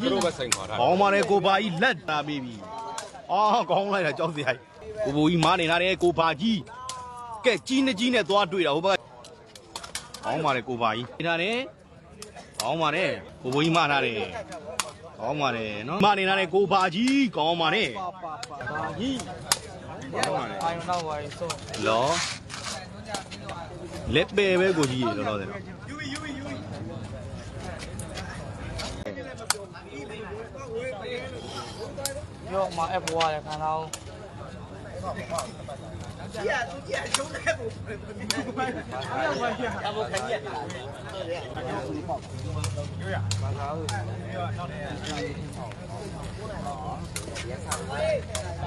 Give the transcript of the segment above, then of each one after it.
သူတို့ပဲစိန်ခေါ်တာကောင်းပါလေကိုပါကြီးလက်တာပြီးပြီအော်ကောင်းလိုက်တာကြောက်စရာကြီးကိုဘူကြီးမားနေတာလေကိုပါကြီးကဲကြီးနေကြီးနဲ့သွားတွေ့တာဟိုဘက်ကကောင်းပါလေကိုပါကြီးနေတာလေကောင်းပါလေကိုဘူကြီးမားတာလေကောင်းပါလေနော်မားနေတာလေကိုပါကြီးကောင်းပါလေပါပါပါကြီးကောင်းပါလေအိုင်နောက်ဝိုင်းဆုံးလောလက်ပဲပဲကိုကြီးရေလောလောဆယ်နော် ရောမှာအပွားရခံတော့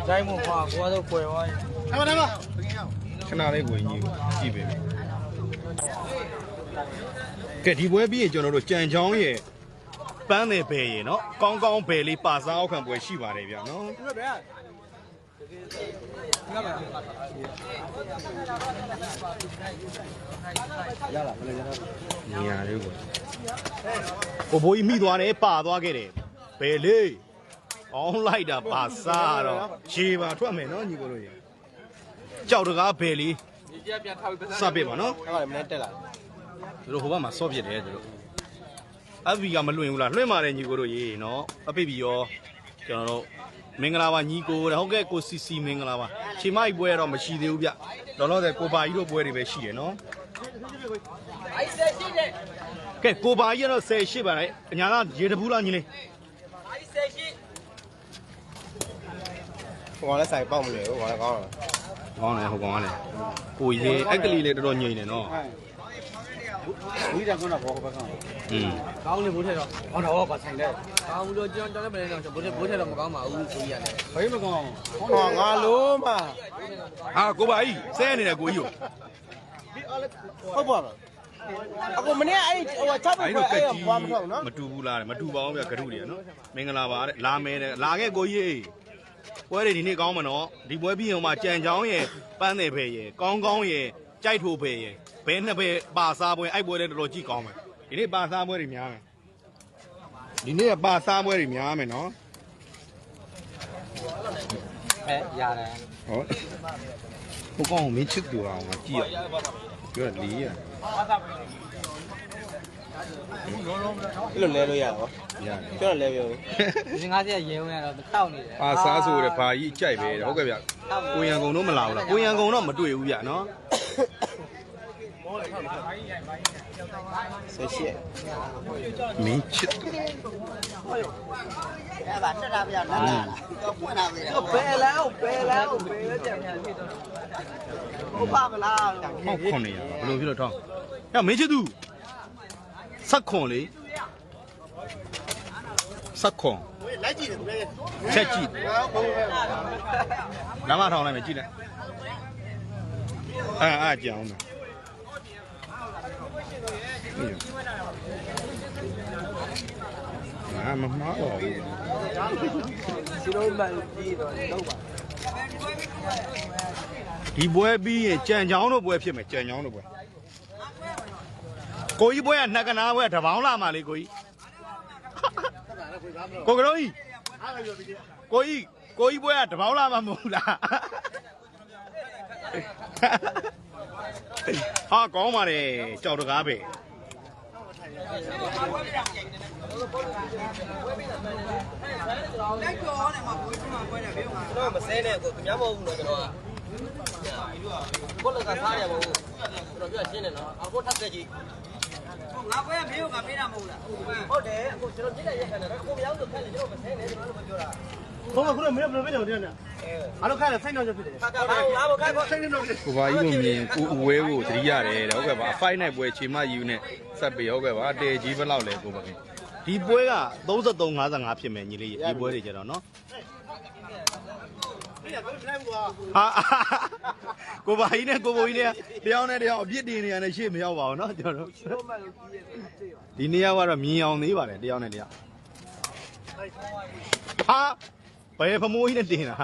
ကြိုင်းမပါကွာတော့ကွယ်သွားရင်ခဏလေးကိုကြီးကြည့်ပေးမယ်ကဲဒီပွဲပြီးရင်ကျွန်တော်တို့ကြံချောင်းရဲ့ ပန်းတယ်ဘယ်ရေနော်ကောင်းကောင်းဘယ်လေးပါစားအောက်ခံပွဲရှိပါတယ်ဗျာနော်နေရာလေးကိုကိုဘိုးကြီးမိသွားတယ်ပါသွားခဲ့တယ်ဘယ်လေးအောင်းလိုက်တာပါစားတော့ခြေပါထွက်မယ်နော်ညီကိုတို့ရေကြောက်တကားဘယ်လေးဒီကြက်ပြန်ထောက်ပြီးစပစ်ပါနော်အဲ့ဒါလည်းမနေ့တက်လာသူတို့ဟိုဘက်မှာဆော့ပြစ်တယ်သူတို့ အဘီကမလွင်ဘူးလားလွှင့်ပါတယ်ညီကိုတို့ရေနော်အပိပီရောကျွန်တော်တို့မင်္ဂလာပါညီကိုတဲ့ဟုတ်ကဲ့ကိုစီစီမင်္ဂလာပါခြေမိုက်ပွဲတော့မရှိသေးဘူးဗျလောလောဆယ်ကိုပါကြီးတို့ပွဲတွေပဲရှိရနော်ကဲကိုပါကြီးကတော့18ပါလေအညာကရေတပူးလားညီလေးဟိုကလည်းဆိုင်ပေါက်မလို့ဟိုကလည်းကောင်းတယ်ကောင်းတယ်ဟုတ်ကောင်းတယ်ကိုရေအက်ကလေးလေးတော်တော်ညိမ့်နေနော် ဒီတန်ကတော့ဘောကပဲကောင်းတယ်อืมကောင်းနေဘိုးထက်တော့ဟောတော့ပါဆိုင်တယ်ကောင်းလို့ကျွန်တော်လည်းမနေတော့ဘိုးထက်ဘိုးထက်တော့မကောင်းပါဘူးဆိုရတယ်ဘေးမကောင်းဟောငါလုံးမဟာကိုပါကြီးဆဲနေတယ်ကိုကြီးကိုဟုတ်ပါလားအခုမနေ့အဲ့ဟို6ဘက်အဲ့ခွဲတော့ကအဲ့က်ကြီးဘွားမထောက်နော်မတူဘူးလားတဲ့မတူပါဘူးဗျဂရုတွေနော်မင်္ဂလာပါတဲ့လာမဲတဲ့လာခဲ့ကိုကြီးပွဲတွေဒီနေ့ကောင်းမနော်ဒီပွဲပြီးအောင်မှကြံချောင်းရဲ့ပန်းတယ်ဖယ်ရဲ့ကောင်းကောင်းရဲ့ကြိုက်ထိုးဖယ်ရဲ့ ဘဲနှစ်ဖယ်ပါစားပွဲအဲ့ပွဲတွေတော်တော်ကြည့်ကောင်းမယ်ဒီနေ့ပါစားပွဲတွေများမယ်ဒီနေ့ကပါစားပွဲတွေများမယ်နော်အဲရတယ်ဟုတ်ဟိုကောင်မင်းချစ်တူအောင်မကြည့်ရပြောလီးရအဲ့လိုလဲလို့ရတာရတယ်ဗောကျွန်တော်လဲပြောဒီငါးစီရေဝင်ရတော့တောက်နေတယ်ပါစားဆိုတဲ့ဘာကြီးကြိုက်ပဲတဲ့ဟုတ်ကဲ့ဗျကိုရန်ကုန်တော့မလာဘူးလားကိုရန်ကုန်တော့မတွေ့ဘူးဗျနော် ဆက်ရှိမင်းချစ်တူအဲ့ဒါတက်တာပြလာတာတော့ပွင့်လာပြီတော့ဘယ်လဲဘယ်လဲဘယ်လဲကြံကြံဖြစ်တော့ဟုတ်ပါမလားဟောက်ခွန်နေရဘယ်လိုဖြစ်လို့ထောင်းဟဲ့မင်းချစ်သူဆက်ခွန်လေဆက်ခွန်လိုက်ကြည့်တယ်ချက်ကြည့်နားမထောင်းလိုက်မယ်ကြည့်လိုက်အာအာကြောင်းမယ် အာမမှားပါဘူးစီလုံးမှန်ပြီးတော့တော့ပါဒီပွဲပြီးရင်ကြံချောင်းတို့ပွဲဖြစ်မယ်ကြံချောင်းတို့ပွဲကိုကြီးပွဲကနှစ်ကနာပွဲတပေါင်းလာမှလေကိုကြီးကိုကတော်ကြီးကိုကြီးကိုကြီးပွဲကတပေါင်းလာမှမဟုတ်လားဟာကောင်းပါလေကြောက်တကားပဲ တော့မစဲနဲ့ကိုခင်ဗျားမဟုတ်ဘူးနော်ကျွန်တော်ကကိုလကစားရပါဘူးကျွန်တော်ပြောရှင်းတယ်နော်အခုထပ်ဆက်ကြည့်ငါပွဲမေးကပေးတာမဟုတ်လားဟုတ်တယ်အခုကျွန်တော်ပြစ်တဲ့ရက်ခံတယ်ကိုမရောက်လို့ခက်တယ်ကျွန်တော်မစဲနဲ့ကျွန်တော်လည်းမပြောတာဘုံကခုနမင်းဘယ်လိုပဲနေတယ်အားလုံးခိုင်းတယ်စိတ်နှောက်ချက်ဖြစ်တယ်ခါကဘာငါမခိုက်ဘူးစိတ်နှောက်ချက်ကိုပါကြီးကိုမြင်ကိုအဝဲကိုသတိရတယ်တဲ့ဟုတ်ကဲ့ပါအဖိုက်နိုင်ပွဲချေမယူနဲ့ဆက်ပြီးဟုတ်ကဲ့ပါတဲကြီးဘယ်လောက်လဲကိုပါခင် ဒီပွဲက33 55ဖြစ်မယ်ညီလေးဒီပွဲတွေကြတော့နော် ပြည့်တယ်ဘယ်လိုနိုင်ဘူးကွာ ဟာကိုပါကြီးနဲ့ကိုဘိုကြီးနဲ့တယောက်နဲ့တယောက်အပြစ်တင်နေရတယ်ရှေ့မရောက်ပါဘူးเนาะကျွန်တော်တို့ဒီနေ့ရောက်ကတော့မြင်အောင်သေးပါတယ်တယောက်နဲ့တယောက်ဟာဘယ်ဖမိုးကြီးနဲ့တင်တာ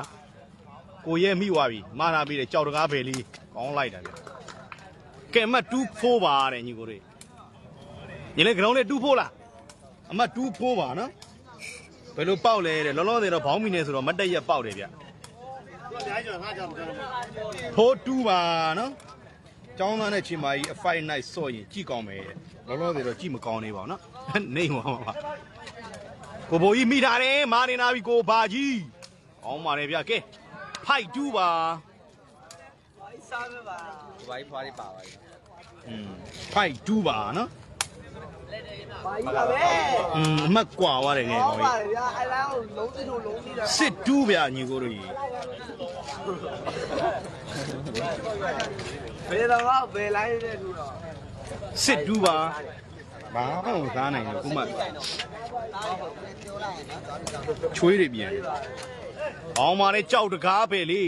ကိုရဲမိသွားပြီမာနာပြီးတယ်ကြောက်တကားဘယ်လေးကောင်းလိုက်တာဗျကဲအမတ်2 4ပါတဲ့ညီကိုတွေညီလေး ground နဲ့2 4လား အမတ်2 4ပါနော်ဘယ်လိုပေါက်လဲတဲ့လောလောဆယ်တော့ဘောင်းမီနေဆိုတော့မတ်တက်ရက်ပေါက်တယ်ဗျသူအများကြီးကျွန်တော်ငါကြောင်ကျွန်တော်ဖိုးတူပါနော်ကျောင်းသားနဲ့ချင်းမကြီးအဖိုင်နိုင်စော့ရင်ကြည့်ကောင်းမယ်တဲ့လောလောဆယ်တော့ကြည့်မကောင်းနေပါဘူးနော်နေမှာပါကိုဘိုးကြီးမိထားတယ်မာနေနာပြီကိုဘာကြီးကောင်းပါတယ်ဗျကဲဖိုက်တူပါဘိုင်းဖွားလေးပါပါอืมဖိုက်တူပါနော် ပါကြီးပါပဲอืมအမှတ်ကွာသွားတယ်ငယ်ဟောကောင်ပါကြီးလေဗျာအဲ့လားကိုလုံးစစ်လို့လုံးပြီးတာစစ်တူဗျညီကိုတို့ကြီးဘယ်တော့ဘယ်လိုက်တဲ့လူတော့စစ်တူပါဘာမှမစားနိုင်ဘူးခုမှချွေးတွေပြန်အောင်ပါလေကြောက်တကားပဲလေ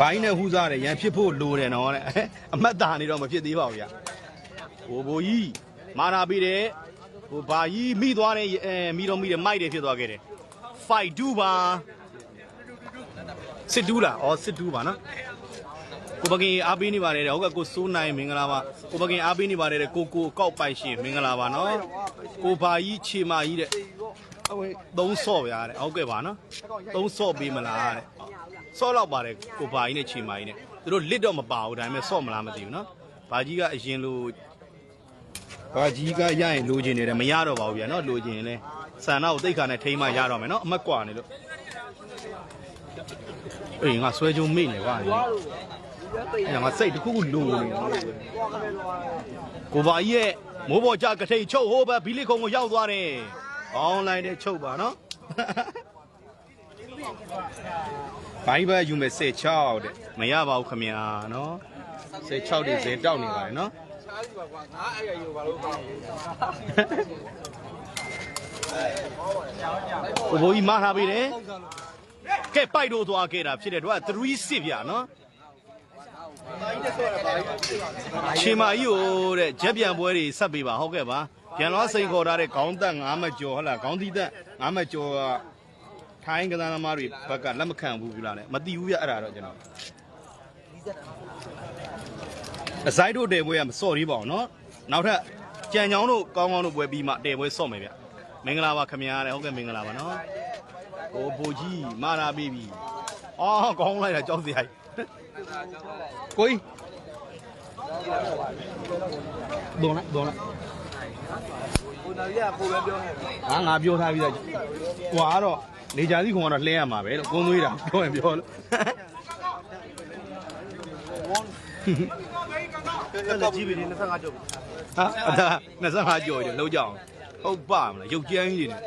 ဘိုင်းနဲ့ဟူးစားတယ်ရန်ဖြစ်ဖို့လိုတယ်နော်တဲ့အမတ်တာနေတော့မဖြစ်သေးပါဘူးဗျဟိုဘိုးကြီးမာနာပြီးတယ်ဟိုဘာကြီးမိသွားတယ်အဲမိတော့မိတယ်မိုက်တယ်ဖြစ်သွားခဲ့တယ် fight 2ပါစစ်တူးလားဩစစ်တူးပါနော်ကိုပကင်အားပေးနေပါတယ်တဲ့ဟုတ်ကဲ့ကိုစိုးနိုင်မင်္ဂလာပါကိုပကင်အားပေးနေပါတယ်တဲ့ကိုကိုကောက်ပိုင်ရှင်မင်္ဂလာပါနော်ကိုဘာကြီးခြေမာကြီးတဲ့ အဝေးသုံးဆော့ဗျာတဲ့ဟုတ်ကဲ့ပါနော်သုံးဆော့ပေးမလားတဲ့ဆော့တော့ပါတယ်ကိုဘာကြီးနဲ့ခြေမာကြီးနဲ့သူတို့လစ်တော့မပါဘူးဒါပေမဲ့ဆော့မလားမသိဘူးနော်ဘာကြီးကအရင်လိုဘာကြီးကရရင်လိုချင်နေတယ်မရတော့ပါဘူးဗျာနော်လိုချင်ရင်လဲဆန္ဒကိုတိတ်ခါနဲ့ထိမ့်မှရတော့မယ်နော်အမတ်ကွာနေလို့အေးငါဆွဲကြုံမိနေကွာလေအဲ့ငါစိတ်တစ်ခုခုလုံနေတယ်ကိုပါကြီးရဲ့မိုးပေါ်ကြကထိန်ချုပ်ဟိုးပဲဘီလီခုံကိုရောက်သွားတယ် အွန်လိုင်းနဲ့ချုပ်ပါနော်ဘိုင်းဘယူမယ်16တဲ့မရပါဘူးခမညာနော်16တွေဇေတောက်နေပါတယ်နော်ကိုဘိုးကြီးမထားပေးတယ်ကဲပိုက်တော့သွားခဲ့တာဖြစ်တယ်တို့က3စစ်ဗျာနော်ချေမာကြီးကိုတဲ့ဂျက်ပြန်ပွဲတွေဆက်ပေးပါဟုတ်ကဲ့ပါ ပြန်တော့စိန်ခေါ်ထားတဲ့ခေါင်းသက်9မကျော်ဟုတ်လားခေါင်းသီးသက်9မကျော်ကထိုင်းကစားသမားတွေဘက်ကလက်မခံဘူးပြလားလေမတိဘူးဗျအဲ့ဒါတော့ကျွန်တော်အစိုက်တို့တဲပွဲကမစော့သေးပါဘူးနော်နောက်ထပ်ကြံချောင်းတို့ကောင်းကောင်းတို့ပွဲပြီးမှတဲပွဲစော့မယ်ဗျမင်္ဂလာပါခင်ဗျာတဲ့ဟုတ်ကဲ့မင်္ဂလာပါနော်ဟိုဘူကြီးမာနာပြီးပြီအော်ကောင်းလိုက်တာကြောက်စရာကြီးကိုကြီးဒေါ်လိုက်ဒေါ်လိုက် ကိုတော်ကြီးကပုံပဲပြောနေတယ်ငါငါပြောထားပြီးသားကွာတော့နေကြစီခုံကတော့လှဲရမှာပဲလို့ကုန်းသွေးတာပြောရင်ပြောလို့အဲ့လက်ကြီးပြီ25ကျော်ဟာအဒါ25ကြော်တယ်လုံးကြအောင်ဟုတ်ပါမလားရုပ်ကြမ်းကြီးတွေနဲ့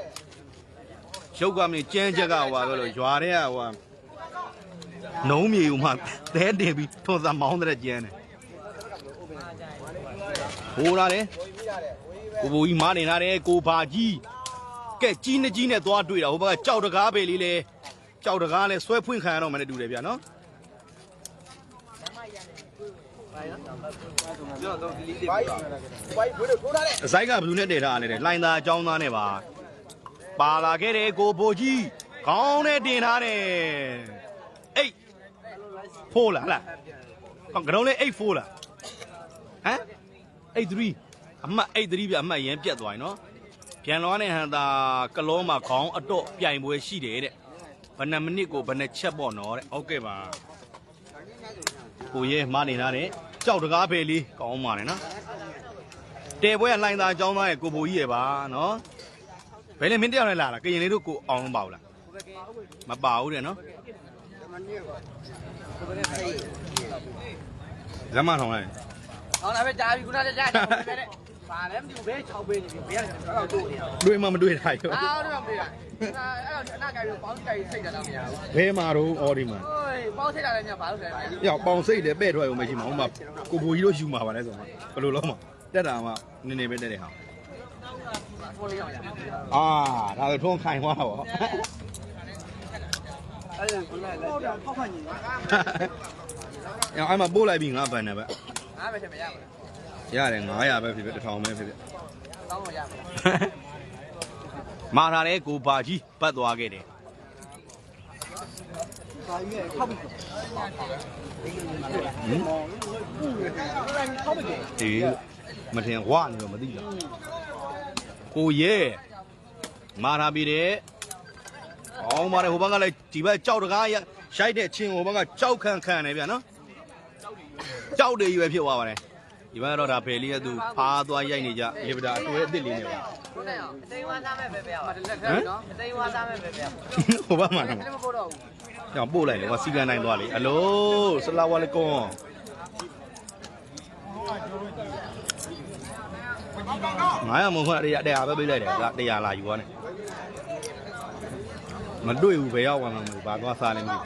ရုပ်ကမင်းကြမ်းချက်ကဟိုပါပဲလို့ရွာတဲ့ကဟိုပါနုံးမြေဦးမှသဲတင်ပြီးထွန်စာမောင်းတဲ့ကြမ်းတယ်ဟိုလာတယ် ကိုဘူကြီးမားနေလာတယ်ကိုဘာကြီးကဲကြီးနှကြီးနဲ့သွားတွေ့တာဟိုဘက်ကကြောက်တကားပဲလေးလေကြောက်တကားလဲဆွဲဖွင့်ခံရတော့မှလည်းတူတယ်ဗျာနော်ပြောတော့ဒီလေးတွေဘိုင်းဘိုင်းဘွေးတို့ထိုးထားတယ်အဆိုင်ကဘယ်သူနဲ့တည်ထားရလဲတဲ့လိုင်သာအကြောင်းသားနဲ့ပါပါလာခဲ့တယ်ကိုဘိုကြီးခေါင်းနဲ့တင်ထားတယ်အိတ်ဖိုးလားဟလားဟောကရုံးလေးအိတ်ဖိုးလားဟမ်အိတ်3 အမှတ်အိတ်3ပြအမှတ်ရန်ပြတ်သွားရင်နော်ပြန်လောနဲ့ဟန်တာကလောမှာခေါင်းအတော့ပြိုင်ပွဲရှိတယ်တဲ့ဘယ်နှမိနစ်ကိုဘယ်နှချက်ပေါ့နော်တဲ့ဟုတ်ကဲ့ပါကိုရဲမနေထားတယ်ကြောက်တကားဖယ်လေးကောင်းပါနဲ့နော်တဲပွဲကလိုင်းသားအကြောင်းသားရဲ့ကိုဘိုကြီးရဲ့ပါနော်ဘယ်နဲ့မင်းတယောက်နဲ့လာလားကရင်လေးတို့ကိုအောင်မပါဘူးလားမပါဘူးတဲ့နော်ဇမထောင်လိုက်ဟောလာပဲကြာပြီခုနကကြာကြာပဲ တဲ့ပါလဲမသိဘူးဘဲ6ပေးနေပြီဘဲကတော့တို့နေရတွေ့မှမတွေ့တာရောအာတော့မပေးတာအဲ့တော့အနာကြိုင်ပေါင်းကြိုင်စိတ်တာတော့မရဘူးဘဲမှာတော့အော်ဒီမှာဟိုးပေါင်းစိတ်တာလည်းညဘာလို့လဲရောက်ပေါင်စိတ်တယ်ပဲ့ထွက်အောင်မရှိမှာဟိုမှာကိုဘိုကြီးတို့ယူမှာပါလဲဆိုမှာဘယ်လိုလုံးမှာတက်တာမှနည်းနည်းပဲတက်တယ်ဟာဖိုးလေးအောင်ရအာဒါဆိုထုံးခိုင်သွားတာပေါ့အဲ့ဒါခုနကလည်းကြာဖောက်ဖက်ညီအဲ့အဲ့မှာပို့လိုက်ပြီးငါဗန်တယ်ပဲငါပဲချက်မရဘူး ရတယ်900ပဲဖြစ်ဖြစ်1000ပဲဖြစ်ဖြစ်တောင်းလို့ရမှာမာထားတဲ့ကိုဘာကြီးပတ်သွားခဲ့တယ်ဒါကြီးရဲ့ထောက်ပြီးဟင်ထောက်ပြီးဒီမထင်ဝနေတော့မသိလားကိုရဲမာနာပြီးတဲ့အောင်ပါတယ်ဟိုဘက်ကလည်းဒီဘက်ကြောက်တကားရရှိုက်တဲ့ချင်းဟိုဘက်ကကြောက်ခန့်ခန့်နေဗျာနော်ကြောက်တယ်ရွယ်ဖြစ်သွားပါတယ် ဒီဘက်ကတော့ဒါဖယ်လေးကသူဖားသွားရိုက်နေကြလီဗတာအတွေ့အသစ်လေးနေပါဟုတ်တယ်အောင်အသိဝါသားမဲ့ပဲပဲအောင်လက်ထက်နော်အသိဝါသားမဲ့ပဲပဲအောင်ဟိုဘက်မှာနော်လည်းမဖို့တော့ဘူး။ကြောင်ပို့လိုက်လေကွာစီကန်နိုင်သွားလေ။အလိုဆလာဝါလကွန်။ငါရမဟုတ်ရတရားပဲပေးလိုက်တယ်ကတရားလာယူသွားတယ်။မတွေ့ဘူးဘယ်ရောက်သွားမှမလို့ဘာသွားစားလဲမသိဘူး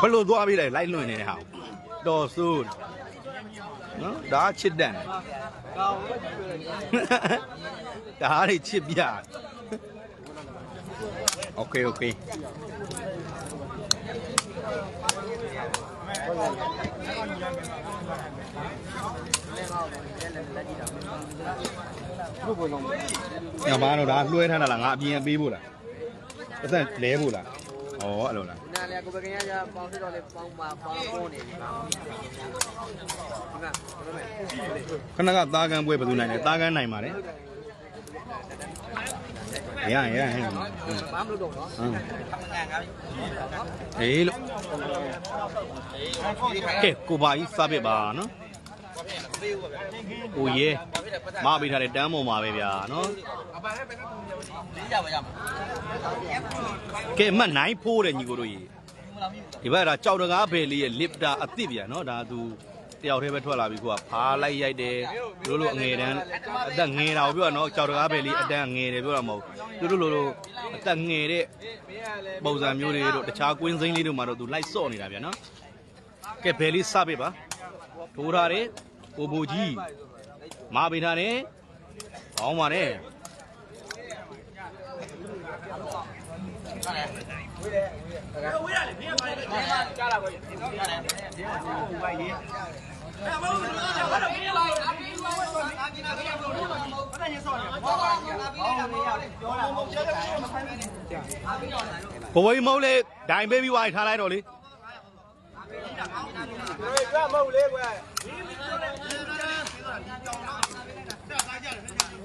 ။ဘလို့သွားပြီးလိုက်လိုက်လွင်နေတဲ့ဟာ။ တော်ဆိုးနော်ဒါချစ်တန်ဒါတွေချစ်ပြโอเคโอเค ။ညမားတော့ဒါလွှဲထားတာလားငါအပြင်ပေးဖို့လား။ပတ်သက်လဲဖို့လား။ ဩအဲ့လိုလားနားလေကိုပဲခင်ဗျာပေါင်းစစ်တော့လေပေါင်းပါပေါင်းပေါ်နေပြီပါဒီမှာဘယ်လိုလဲ။ခဏကသားကန်းပွဲဘယ်သူနိုင်လဲ။သားကန်းနိုင်ပါတယ်။ရရရဟဲ့။ဘာမလို့တော့နော်ဟမ်ဟေးလို့ကဲကိုပါကြီးစားပြစ်ပါနော်။ ကိုရဲမပေးထားတဲ့တန်းပေါ်မှာပဲဗျာနော်လေးကြပါရမှာ။ကဲအမှတ်နိုင်ဖိုးတယ်ညီကိုတို့ကြီး။ဒီဘက်ကကြောက်တကားဘယ်လေးရဲ့လစ်တာအစ်စ်ဗျာနော်ဒါသူတယောက်တည်းပဲထွက်လာပြီကိုကဖားလိုက်ရိုက်တယ်တို့လိုအငယ်တန်းအသက်ငယ်တာကိုပြောတာနော်ကြောက်တကားဘယ်လေးအတန်းငယ်တယ်ပြောတာမဟုတ်ဘူးတို့လိုလိုအသက်ငယ်တဲ့ပုံစံမျိုးတွေတို့တခြားကွင်းစိမ်းလေးတို့မှာတော့သူလိုက်စော့နေတာဗျာနော်ကဲဘယ်လေးစပစ်ပါထိုးထားတယ် ပိုပိုကြီးမာပင်ထားနဲ့ကောင်းပါနဲ့ဝေးရလေမင်းကပါလေကြားလာပါရဲ့ကြားလာတယ်ဒီကဘူပိုင်ကြီးအဲ့မဟုတ်ဘူးလားဘာလို့မင်းလာအပြေးဝါဝါအပြင်ကဘယ်လိုလုပ်မှာမဟုတ်ဘူးအဲ့ဒါညစောနေဘာဘာအပြေးနေရတယ်ပြောတာမဟုတ်ဘူးကျဲမဆိုင်ဘူးအပြေးတော့လာလို့ဘဝိမဟုတ်လေဒိုင်ပေးပြီးဝိုင်းထားလိုက်တော့လေအပြေးတာကောင်းတာပြောရမဟုတ်လေကွယ်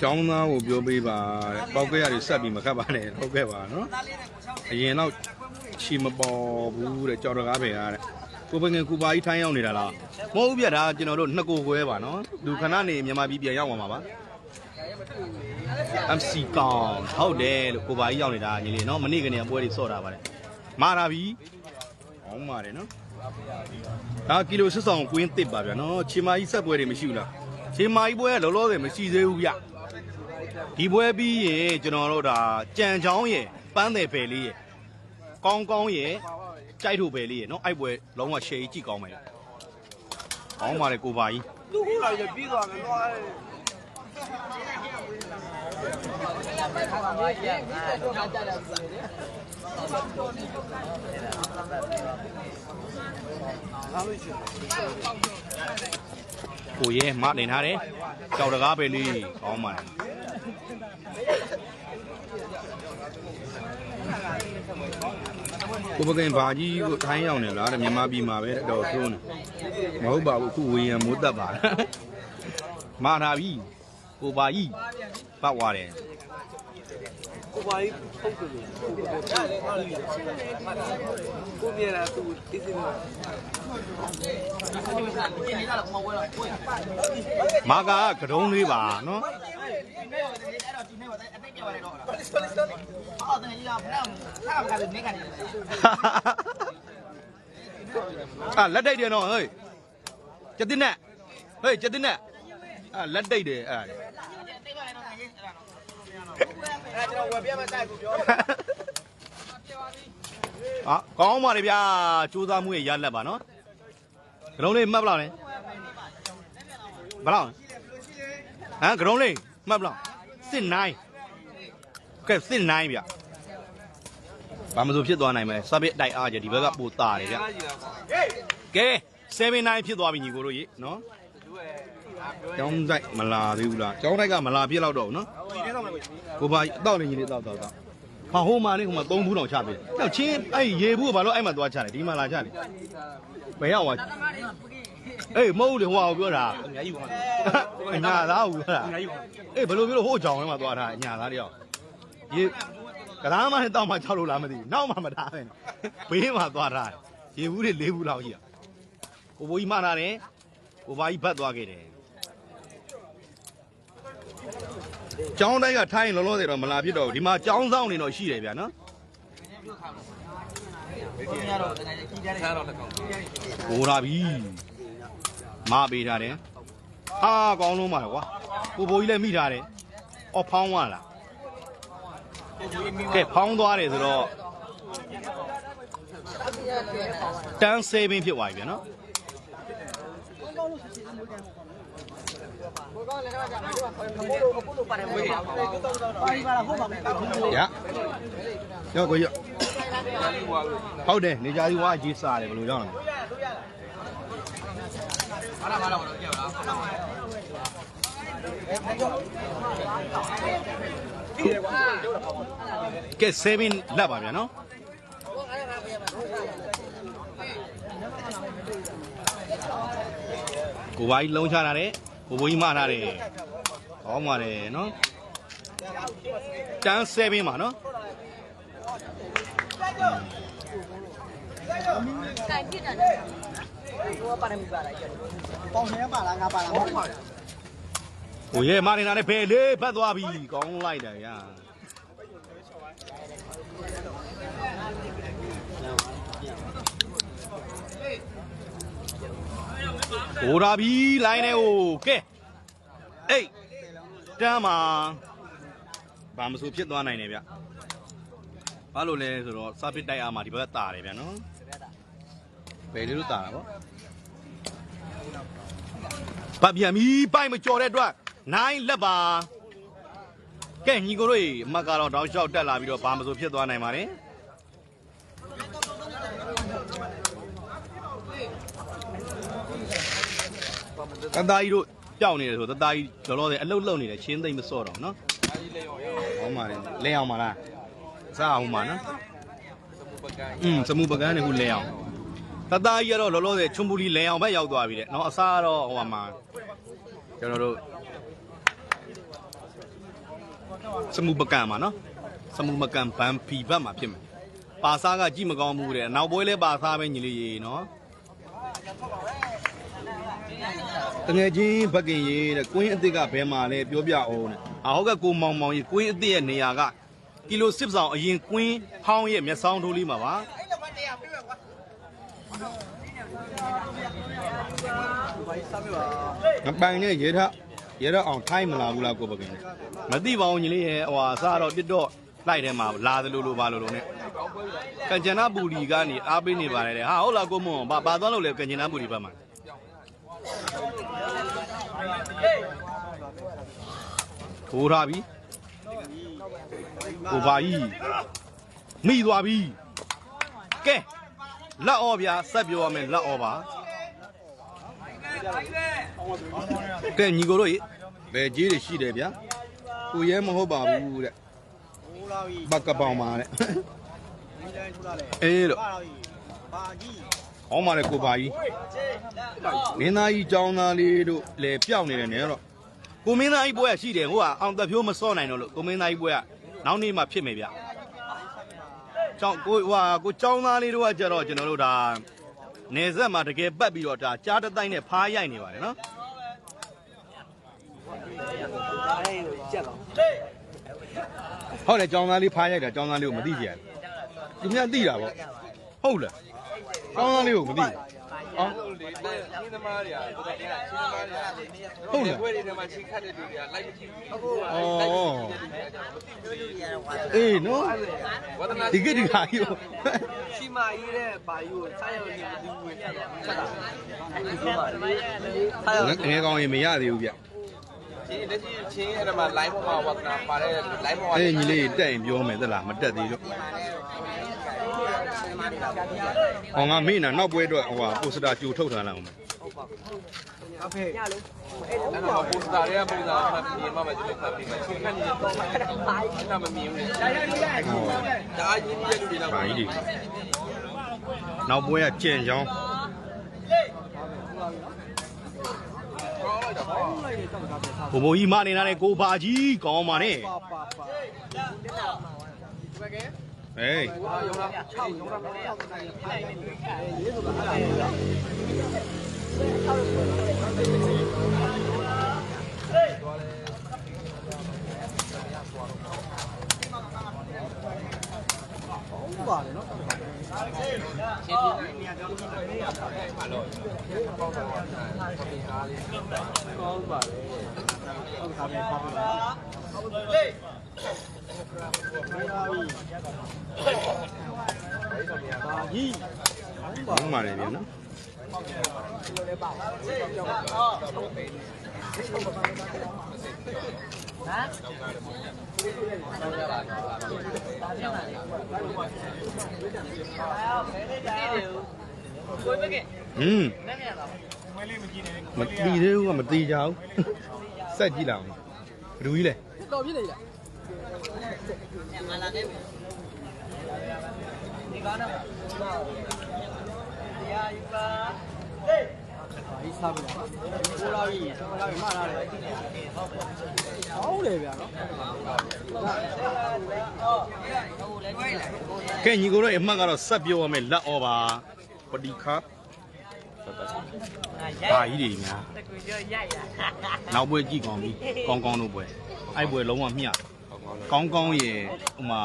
ကျောင်းသားကိုပြောပေးပါတဲ့ပောက်ကရတွေဆက်ပြီးမခတ်ပါနဲ့ဟုတ်ကဲ့ပါနော်အရင်တော့ချီမပေါ်ဘူးတဲ့ကြော်တကားပဲအားတဲ့ကိုပငယ်ကူပါကြီးထိုင်းရောက်နေတာလားမဟုတ်ဘူးဗျဒါကျွန်တော်တို့နှစ်ကိုခွဲပါနော်လူခဏနေမြန်မာပြည်ပြန်ရောက်သွားမှာပါ MC ကောင်ဟုတ်တယ်လို့ကိုပါကြီးရောက်နေတာညီလေးနော်မနေ့ကနေပွဲတွေစော့တာပါတယ်မာလာပြီဟောင်းပါတယ်နော်ဒါကီလိုစစ်ဆောင်ကွင်းတစ်ပါဗျာနော်ချီမာကြီးဆက်ပွဲတွေမရှိဘူးလား ချီမာကြီးပွဲကလောလောဆယ်မရှိသေးဘူးဗျဒီပွဲပြီးရင်ကျွန်တော်တို့ဒါကြံချောင်းရဲ့ပန်းတယ်ဖယ်လေးရဲ့ကောင်းကောင်းရဲ့ကြိုက်ထုတ်ဖယ်လေးရဲ့နော်အဲ့ပွဲလုံးဝရှယ်ကြီးကြည့်ကောင်းပါရဲ့ဟောင်းပါတယ်ကိုပါကြီးသူ့ဟိုလာပြီးသွားမယ်တော့ဘာကြီးငါတော့ငါ ကြတာပြီလေကိုရဲမနေထားတယ်ကြောက်တကားပဲလေးကောင်းပါတယ်ကိုပကင်ဘာကြီးကိုထိုင်းရောက်နေလားတဲ့မြန်မာပြည်မှာပဲတဲ့တော့သုံးနေမဟုတ်ပါဘူးအခုဝေယံမိုးတက်ပါလားမာထားပြီကိုပါကြီးပတ်သွားတယ် ကိုပါကြီးဖုတ်တယ်ကိုမြင်လာသူဒီစီမှာကျင်းနေတာတော့မဝဲတော့ကိုယ်မာကာကကတုံးလေးပါနော်ဒီနေ့တော့ဒီအဲ့တော့ဒီနေ့တော့အတိတ်ပြပါတယ်တော့အော်တကယ်ကြီးကဘယ်တော့ခါခါလေးနေကနေတယ်အာလက်တိတ်တယ်နော်ဟေးကျက်တင်နဲ့ဟေးကျက်တင်နဲ့အာလက်တိတ်တယ်အဲ့ဒါလေ တိတ်ပါလေတော့ငါရေးအဲ့ဒါတော့ အဲ့ကျွန်တော်ဝယ်ပြမတိုက်ကိုပြောဟာကောင်းပါလေဗျာစူးစမ်းမှုရရလက်ပါနော်ကတုံးလေးမှတ်ပလောက်လဲဘလောက်ဟမ်ကတုံးလေးမှတ်ပလောက်စစစ်နိုင်ကဲစစ်နိုင်ဗျဘာမဆိုဖြစ်သွားနိုင်မယ်စပစ်တိုက်အားကြဒီဘက်ကပိုတာတယ်ဗျကဲ79ဖြစ်သွားပြီညီကိုတို့ရေနော် ကျောင်းတိုက်မလာသေးဘူးလားကျောင်းတိုက်ကမလာပြစ်တော့တော့ဘူးနော်ကိုပါတောက်နေညီလေးတောက်တောက်တောက်ဟာဟိုမှာနေဟိုမှာ3ဘူးတောင်ချပြီတော့ချင်းအဲ့ရေဘူးကဘာလို့အဲ့မှာသွားချတယ်ဒီမှာလာချတယ်ဘယ်ရောက်သွားအေးမဟုတ်လေဟိုကပြောတာအများကြီးပါအညာသားဟုတ်လားအများကြီးပါအေးဘယ်လိုပြောလို့ဟိုအကြောင်ထဲမှာသွားထားအညာသားတယောက်ရေကလားမနဲ့တောက်မှ၆လို့လားမသိဘူးနောက်မှမထားပဲနဲ့ဘေးမှာသွားထားရေဘူးတွေ၄ဘူးလောက်ကြီးอ่ะကိုဘိုးကြီးမှထားတယ်ကိုဘာကြီးဘတ်သွားခဲ့တယ် ကျောင်းတိုင်းကထိုင်းလောလောဆယ်တော့မလာဖြစ်တော့ဘူးဒီမှာကျောင်းဆောင်နေတော့ရှိတယ်ဗျာနော်ကိုများတော့တကယ်ကြီးတယ်ခါတော့လက်ကောင်းဟိုလာပြီမပေးထားတယ်ဟာကောင်းလုံးပါကွာကိုဘိုးကြီးလည်းမိထားတယ်အော်ဖောင်းသွားလားကဲဖောင်းသွားတယ်ဆိုတော့တန်းဆေးပင်းဖြစ်သွားပြီဗျာနော် ရရောကိုရဟုတ်တယ်နေကြသီးဝါကြီးစားတယ်ဘယ်လိုကြောင်းလဲအားလာမလာတော့ကြောက်လားကဲဆေးပင်းလက်ပါဗျာနော်ကိုဝါကြီးလုံးချထားတယ် ကိုဘိုးကြီးမထားတယ်ဟောမှာတယ်နော်တန်းဆေးပင်းပါနော်တိုင်ဖြစ်တာလေဟိုကပါရမီပါလာကျတယ်ပေါင်နေပါလားငါပါလားမဟုတ်ပါဘူး။ဟိုရဲမနေတာနဲ့ဘယ်လေးဖတ်သွားပြီကောင်းလိုက်တယ်ဗျာ။ ဟိုရာပြီလိုင်းနေဟိုကဲအေးတမ်းမှာဘာမဆိုဖြစ်သွားနိုင်တယ်ဗျ။ဘာလို့လဲဆိုတော့စာပစ်တိုက်အားမှာဒီဘက်ကတာတယ်ဗျာနော်။ဘယ်လေးလို့တာတာပေါ့။ဗပြန်ပြီပိုက်မကြော်တဲ့အတွက်နိုင်လက်ပါကဲညီကိုတို့ရေအမတ်ကတော့တောင်းလျှောက်တက်လာပြီးတော့ဘာမဆိုဖြစ်သွားနိုင်ပါတ တသားကြီးတို့ကြောက်နေတယ်ဆိုတသားကြီးကျော်လို့တယ်အလုတ်လုတ်နေတယ်ချင်းသိမ့်မစော့တော့နော်ဟောမှာလေလဲအောင်ပါလားစားအောင်ပါနော်อืมစမှုပကန်းနေခုလဲအောင်တသားကြီးကတော့လောလောဆယ်ချွန်ပူလီလဲအောင်ဘက်ရောက်သွားပြီတဲ့နော်အစားကတော့ဟိုမှာကျွန်တော်တို့စမှုပကံမှာနော်စမှုပကံဘန်ဖီဘက်မှာဖြစ်မယ်ပါစားကကြည့်မကောင်းဘူးတဲ့နောက်ပွဲလဲပါစားပဲညီလေးရေနော် တငယ်ချင်းဘက်ကင်ရေတဲ့ကွင်းအစ်စ်ကဘယ်မှာလဲပြောပြအောင်တဲ့အာဟုတ်ကကိုမောင်မောင်ရေကွင်းအစ်စ်ရဲ့နေရာကကီလိုစစ်ဆောင်အရင်ကွင်းဟောင်းရဲ့မျက်စောင်းထိုးလေးမှာပါငပိုင်နဲ့ရေထရေထအောင်ထိုင်းမလာဘူးလားကိုဘကင်နဲ့မသိပါဘူးညီလေးရဲ့ဟိုဟာစားတော့ပြစ်တော့လိုက်ထဲမှာလာသလိုလိုပါလိုလိုနဲ့ကင်ချနာပူလီကနေအားပေးနေပါတယ်တဲ့ဟာဟုတ်လားကိုမွန်ဘာဘာသွားလို့လဲကင်ချနာပူလီဘက်မှာ ဟိုထားပြီဟိုပါကြီးမိသွားပြီကဲလက်အော်ဗျာဆက်ပြောရမယ်လက်အော်ပါကဲညီကိုတို့ရေဘယ်ကြီးတွေရှိတယ်ဗျာကိုရဲမဟုတ်ပါဘူးတဲ့ဘက်ကပောင်ပါတဲ့အေးလို့ ဟောင်းပါလေကိုပါကြီးမင်းသားကြီးចောင်းသားလေးတို့လေပျောက်နေတယ်နဲ့တော့ကိုမင်းသားကြီးပွဲကရှိတယ်ဟိုကအောင်သက်ဖြိုးမစော့နိုင်တော့လို့ကိုမင်းသားကြီးပွဲကနောက်နေ့မှဖြစ်မယ်ဗျကျောင်းကိုဟိုဟာကိုចောင်းသားလေးတို့ကကြတော့ကျွန်တော်တို့ဒါနေဆက်မှာတကယ်ပတ်ပြီးတော့ဒါကြားတစ်တိုင်းနဲ့ဖားရိုက်နေပါတယ်နော်ဟုတ်တယ်ကြောင်းသားလေးဖားရိုက်တာကြောင်းသားလေးကိုမသိကြရဘူးသူများသိတာပေါ့ဟုတ်လား ကြောင်းသားလေးကိုမသိဘူးအော်လေချင်းသမားတွေကတော်တော်များချင်းသမားတွေကဟုတ်လားဘွဲတွေထဲမှာချင်းခတ်တဲ့လူတွေကလိုက်မကြည့်ဘူးဩအေးနော်ဝဒနာဒီကိဒီဟာကြီးကိုရှိမကြီးတဲ့ဘာကြီးကိုစားရနေဘူးဝင်ချက်တာချက်တာငငယ်ကောင်းရင်မရသေးဘူးဗျချင်းလက်ရှိချင်းအဲ့ဒါမှာ line ပေါ်မှာဝတ်နာပါတဲ့ line ပေါ်မှာအေးညီလေးတက်ရင်ပြောမယ်သလားမတက်သေးလို့ ဟောငါမေ့နာနောက်ပွဲအတွက်ဟိုဟာပိုစတာကြိုထုတ်ထားလိုက်အောင်မယ်အဖေအဲ့တော့ပိုစတာတွေကပုံစံမှတ်ပြင်မှမယ်ဒီလိုမှတ်ပြင်မယ်ချင်းခက်နေတော့အဲ့ဒါမမြင်ဘူးလေဒါကြီးကြီးရဲ့လူတွေတော့ပါကြီးတွေနောက်ပွဲကကြံချောင်းကောင်းလိုက်တာပေါ့ဘိုးဘိုးကြီးမနေတာနဲ့ကိုပါကြီးကောင်းပါနဲ့ပါပါပါ ဟေးရုံ လား6ရုံလားဟုတ်ပါတယ်နော်ကောင်းပါလေဟုတ်သားပဲပါပါပါကြီး ကောင်းပါလေဗျာနော်อืมမတီးသေးဘူးကမတီးကြဘူးစက်ကြည့်လာအောင်ဘယ်သူကြီးလဲတော်ပြည့်နေလားဒီစားပြီလားကိုလာပြီကိုလာပြီမှားလာတယ်ဟောင်းတယ်ဗျာနော်ကဲညီကိုတို့အမှတ်ကတော့ဆက်ပြောရမယ်လက်ဩပါပဒီခပ်ဘာကြီးတွေများနောက်ပွဲကြည့်ကောင်းပြီကောင်းကောင်းတို့ပွဲအဲ့ပွဲလုံးဝမျှ ကောင်းကောင်းရဲ့ဟိုမှာ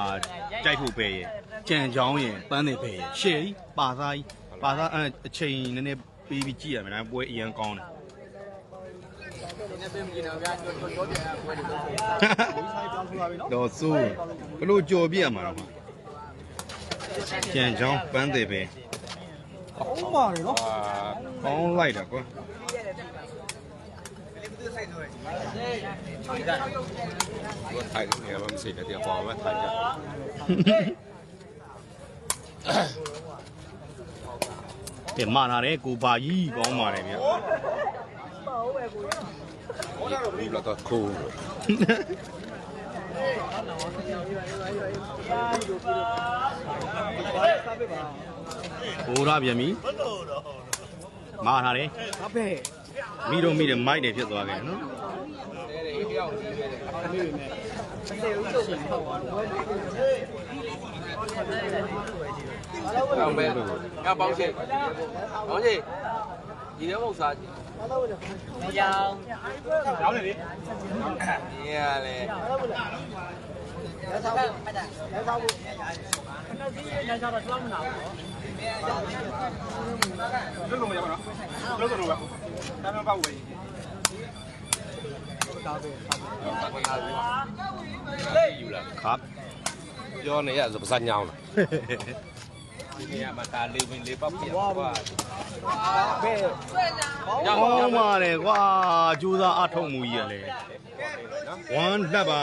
ကြိုက်ထုတ်ပဲရဲ့ကြံချောင်းရဲ့ပန်းနေပဲရဲ့ရှယ်ကြီးပါသားကြီးပါသားအဲ့အချိန်နည်းနည်းပေးပြီးကြည့်ရမယ်ဒါပွဲအရင်ကောင်းတယ်နည်းပေးမကြည့်တော့ဗျာကြောကြောကြောပြန်ခွဲတယ်ဒီဆိုင်ကြောင်းထူလာပြီနော်တော့စိုးဘလို့ကြော်ပြရမှာတော့ကြံချောင်းပန်းနေပဲဟုတ်ပါတယ်နော်ကောင်းလိုက်တာကွာ ถ่ายเนี่ยมันสิเดี๋ยวพอว่าถ่ายจะ ပြန်မာထားတယ်ကိုပါကြီးကောင်းပါတယ်ဗျ เราก็คูล စားပြီပါ ဟိုရပြန်ပြီမာထားတယ် အဖေ မိတော့မိတယ်မိုက်တယ်ဖြစ်သွားခဲ့တယ်နော် ကောင်းပဲငါပေါင်းချင်းပေါင်းချင်းဒီထဲမဟုတ်စားရောင်းရောင်းနေလေဒီရလေ ရစားဖို့ရစားဖို့ อยู่แล้ว ครับ ย้อนเนี่ย จะประสานยาวนะเนี่ยมาตาลืมไปเลยปั๊บเปลี่ยนว่า အဖေ ကောင်းပါတယ်ကွာကြိုးစားအထောက်မှုကြီးရလေဝမ်းလက်ပါ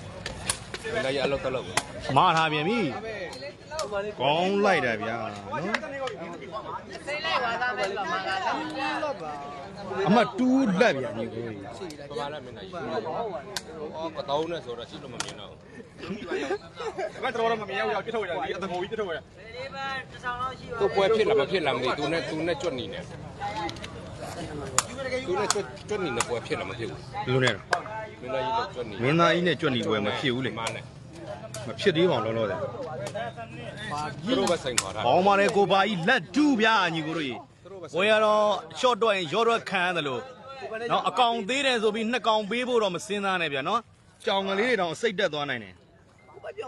။ဒါကြီးအလောက်တော့လောက်ပဲမထားပြန်ပြီကောင်းလိုက်တယ်ဗျာနော်စိတ်လိုက်ပါသားပဲပါမကလည်းအမတူးလက်ဗျာညီကိုကြီး။ပမာဏမင်းသားကြီး။အော်ကတော့နဲ့ဆိုတော့ရှိလို့မမြင်တော့ဘူး။ဒါပေမဲ့တော်တော်မမြင်ရောက်ရောက်ပြစ်ထုတ်ရတယ်ဒီအတကူကြီးပြစ်ထုတ်ရတယ်။ဒီဘက်တစ်ဆောင်လောက်ရှိပါဘူး။သူပွဲဖြစ်လားမဖြစ်လားမသိဘူး။သူနဲ့သူနဲ့ကြွနေတယ်။ သူနဲ့ကြွတ်ကြွတ်နေတယ်ပွဲဖြစ်လာမဖြစ်ဘူးဘယ်လိုလဲတော့မင်းလည်းကြွတ်နေမင်းသားကြီးနဲ့ကြွက်နေပွဲမဖြစ်ဘူးလေမနဲ့မဖြစ်သေးပါဘူးလောလောဆယ်သူတို့ပဲစိန်ခေါ်တာ။ဘောင်းပါတယ်ကိုပါကြီးလက်တူးဗျာညီကိုတို့ကြီး။ဝယ်ရတော့ short တော့ရင်ရောတော့ခံရတယ်လို့။နော်အကောင်သေးတယ်ဆိုပြီးနှစ်ကောင်ပေးဖို့တော့မစင်းသားနဲ့ဗျာနော်။ကြောင်ကလေးတွေတောင်စိတ်တက်သွားနိုင်တယ်။ဟုတ်ပဲချ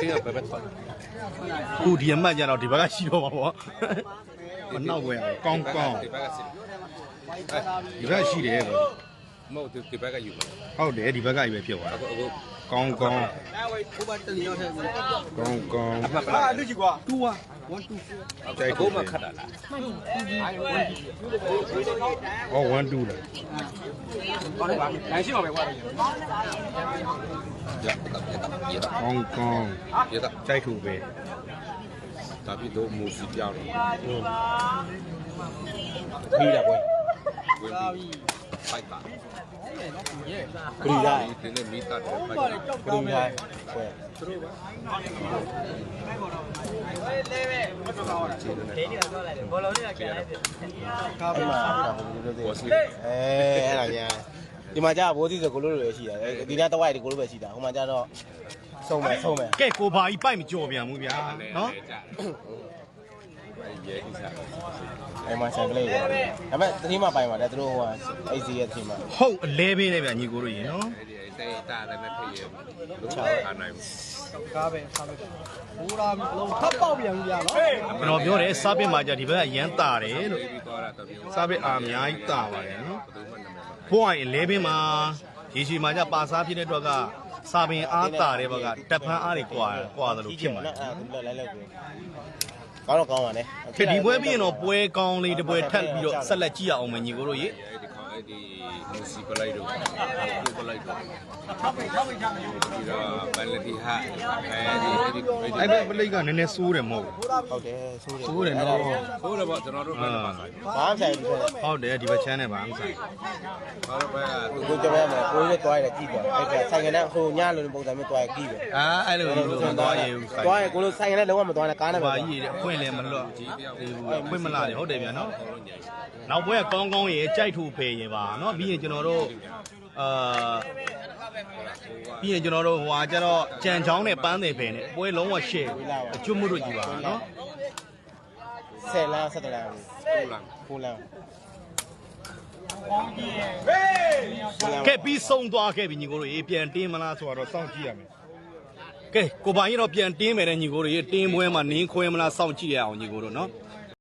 င်းကပဲပဲထွက်။ခုဒီအမှတ်ကြတော့ဒီဘက်ကရှိတော့မှာပေါ့။ မနှောက်ဝယ်ကောင်းကောင်းဒီဘက်ကစစ်ပဒီဘက်ရှိတယ်ဗျမဟုတ်ဒီဘက်ကယူမှာဟုတ်တယ်ဒီဘက်ကကြီးပဲဖြစ်သွားအခုအခုကောင်းကောင်းဘုဘတလီရောက်တဲ့ကောင်းကောင်းအမှတ်ပလားလူကြီးကွာ2 1 2ကြိုက်အခုကိုမှခတ်တာလားဟော1 2လားကောင်းတယ်ပါနိုင်ရှိပါပဲကွာရရရကောင်းကောင်းရတာကြိုက်ထူပဲ ဒါပြီးတော့မူစီပြောင်းတယ်ပြီးတာကွာဝင်ပြီးဖိုက်တာခရီးရဒီနေ့မိသားတယ်ဖိုက်ပါတာလေကြောက်ခရီးရကွယ်ကားအဲ့ပဲမှာစားအဲ့ဒါကိုလို့လို့သိအဲအဲ့ဒါညာဒီမှာကြာဘိုးစီဆိုကိုလိုလိုပဲရှိတာဒီနားတဝိုက်ဒီကိုလိုပဲရှိတာဟိုမှာကြာတော့ ဆုံးမယ်ဆုံးမယ်ကဲကိုဘာကြီးပိုက်မကြော်ပြန်ဘူးဗျာနော်ရဲဥစားအဲ့မှာဆန်ကလေးဒါပေမဲ့တတိမပိုင်ပါတယ်သူတို့ဟိုအိစီရဲ့တတိမဟုတ်အလဲပေးတယ်ဗျာညီကိုတို့ရေနော်အဲ့ဒီတဲ့တာလည်းမဖြစ်ရဘူးလုံးဝခါနိုင်ဘူးကားပဲစားပဲဘိုးလာပြီးအလုံးထပ်ပေါက်ပြန်ပြီလားနော်ကျွန်တော်ပြောတယ်စားပစ်မှာကြဒီဘက်ကရမ်းတာတယ်လို့ပြီးသွားတာတော့မျိုးစားပစ်အာအများကြီးတာပါတယ်နော်ဘယ်သူမှနာမည်မဘိုးအိုင်လဲပင်မှာရေရှည်မှာကြပါစားဖြစ်တဲ့အတွက်က စာပင်အားတာတဲ့ဘက်ကတပ်ဖန်းအားတွေကွာကွာတယ်လို့ဖြစ်မှာနော်အဲ့ဒါလိုက်လိုက်ပြီကောင်းတော့ကောင်းပါနဲ့ဖြစ်ဒီပွဲပြီးရင်တော့ပွဲကောင်းလေးတစ်ပွဲထပ်ပြီးတော့ဆက်လက်ကြည့်ရအောင်မယ်ညီကိုတို့ရေ အဲ့ဒီခေါင်းအဲ့ဒီမူစီပလိုက်တော့ကိုပလိုက်တော့ဒီတော့ဘယ်လက်ဒီဟာအဲ့ဒီအဲ့ဒီအဲ့ဘက်ပလိတ်ကနည်းနည်းစိုးတယ်မဟုတ်ဟုတ်တယ်ဆိုးတယ်ဘူးစိုးတယ်နော်ဆိုးတော့ကျွန်တော်တို့ဘယ်မှာဆိုင်ဘာမှဆိုင်ဘူးဆိုဟုတ်တယ်ဒီဘက်ချမ်းတယ်ပါအမဆိုင်ဘာလို့ပဲကိုကြောက်ရမယ်ကိုလေးသွားရတယ်ကြည့်သွားအဲ့ဒါဆိုင်ကနေဟိုညလိုပုံစံမျိုးသွားရကြည့်ပဲအာအဲ့လိုလိုမသွားရဘူးဆိုင်သွားရကိုလိုဆိုင်ကနေလုံးဝမသွားနဲ့ကားနဲ့ပဲဘာကြီးတဲ့အခွင့်လည်းမလွတ်ကြီးအခွင့်မလာတယ်ဟုတ်တယ်ဗျာနော်နောက်ပွဲကကောင်းကောင်းရေကြိုက်ထူဖေးရေပါနော်ပြီးရင်ကျွန်တော်တို့အာပြီးရင်ကျွန်တော်တို့ဟိုဟာကျတော့ကြံချောင်းနဲ့ပန်းတယ်ဖေးနဲ့ပွဲလုံးဝရှေ့အကျွတ်မှုတို့ကြီးပါနော်ဆယ်လမ်းဆက်တလမ်းကိုလန်ကိုလမ်းကဲပြီးဆုံးသွားခဲ့ပြီညီကိုတို့ရေပြန်တင်းမလားဆိုတော့စောင့်ကြည့်ရမယ်ကဲကိုပိုင်ရတော့ပြန်တင်းမယ်တဲ့ညီကိုတို့ရေတင်းပွဲမှာနင်းခွဲမလားစောင့်ကြည့်ရအောင်ညီကိုတို့နော်